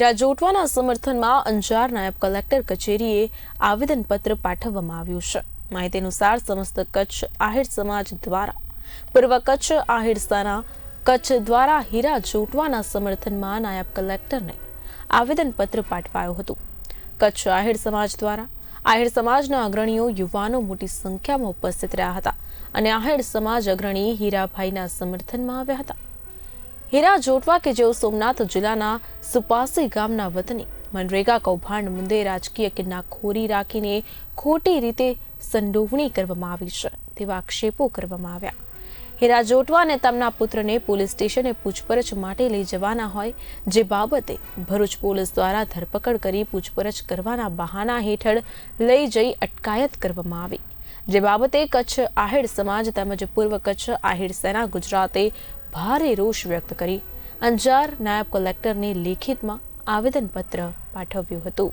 રાજોટવાના સમર્થનમાં અંજાર નાયબ કલેક્ટર કચેરીએ આવેદનપત્ર પાઠવવામાં આવ્યું છે. માહિતી અનુસાર સમસ્ત કચ્છ આહિર સમાજ દ્વારા, પૂર્વ કચ્છ આહિર સેના કચ્છ દ્વારા હીરા જોટવાના સમર્થનમાં નાયબ કલેક્ટરને આવેદનપત્ર પાઠવાયું હતું. કચ્છ આહિર સમાજ દ્વારા, આહિર સમાજના અગ્રણીઓ યુવાનો મોટી સંખ્યામાં ઉપસ્થિત રહ્યા હતા અને આહિર સમાજ અગ્રણી હીરાભાઈના સમર્થનમાં આવ્યા હતા. હીરા જોટવા કે જેઓ સોમનાથ જિલ્લાના સુપાસી ગામના વતની, મનરેગા કૌભાંડ મુદ્દે રાજકીય કિન્નાખોરી રાખીને ખોટી રીતે સંડોવણી કરવામાં આવી છે, તેવા આક્ષેપો કરવામાં આવ્યા. હીરા જોટવા અને તેમના પુત્રને પોલીસ સ્ટેશને પૂછપરછ માટે લઈ જવાના હોય, જે બાબતે ભરૂચ પોલીસ દ્વારા ધરપકડ કરી પૂછપરછ કરવાના બહાના હેઠળ લઈ જઈ અટકાયત કરવામાં આવી. જે બાબતે કચ્છ આહિર સમાજ તેમજ પૂર્વ કચ્છ આહિર સેના ગુજરાતે ભારે રોષ વ્યક્ત કરી અંજાર નાયબ કલેક્ટરને લેખિતમાં આવેદનપત્ર પાઠવ્યું હતું.